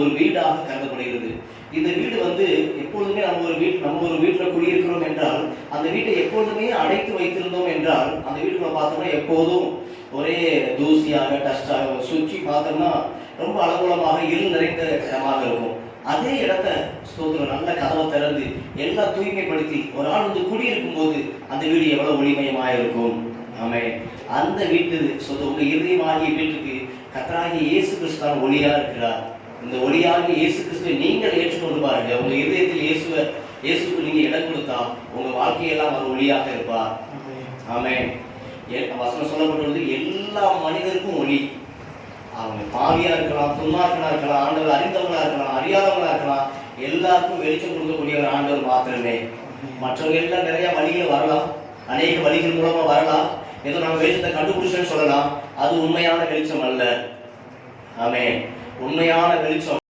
ஒரு வீடாக கருதப்படுகிறது. இந்த வீடு வந்து எப்பொழுதுமே நம்ம ஒரு வீட் நம்ம ஒரு வீட்டில் குடியிருக்கிறோம் என்றால் அந்த வீட்டை எப்பொழுதுமே அடைத்து வைத்திருந்தோம் என்றால் அந்த வீட்டுக்குள்ள பார்த்தோம்னா எப்போதும் ஒரே தூசியாக டஸ்டாக சுற்றி பார்த்தோம்னா ரொம்ப அலங்கோலமாக இருள் நிறைந்த இடமாக இருக்கும். அதே இடத்த ஸ்தோத்திரம் நல்ல கதவை திறந்து எல்லாம் தூய்மைப்படுத்தி ஒரு ஆள் வந்து குடியிருக்கும் போது அந்த வீடு எவ்வளவு ஒளிமயமாக இருக்கும். ஆமே அந்த வீட்டு சொந்த உங்க இருதயமாகிய வீட்டுக்கு கத்தராகிய இயேசு கிறிஸ்தான் ஒளியா இருக்கிறார். இந்த ஒளியாக இயேசு கிறிஸ்துவை நீங்கள் ஏற்றுக்கொண்டு பாருங்க உங்க இதயத்தில் இயேசுவ இயேசுக்கு நீங்க இடம் கொடுத்தா உங்க வாழ்க்கையெல்லாம் அவர் ஒளியாக இருப்பார். ஆமென். ஏ- வசனம் சொல்லப்பட்டுள்ளது எல்லா மனிதருக்கும் ஒளி. அவங்க பாவியா இருக்கலாம் துன்மார்க்கனா இருக்கலாம் ஆண்டவர் அறிந்தவங்களா இருக்கலாம் அறியாதவங்களா இருக்கலாம் எல்லாருக்கும் வெளிச்சம் கொடுக்கக்கூடிய ஒரு ஆண்டவர் மாத்திரமே. மற்றவங்க எல்லாம் நிறைய வழிகள் வரலாம் அநேக வழிகள் மூலமா வரலாம். ஏதோ நம்ம வெளிச்சத்தை கண்டுபிடிச்சோன்னு சொல்லலாம் அது உண்மையான வெளிச்சம் அல்ல. ஆமே உண்மையான வெளிச்சம்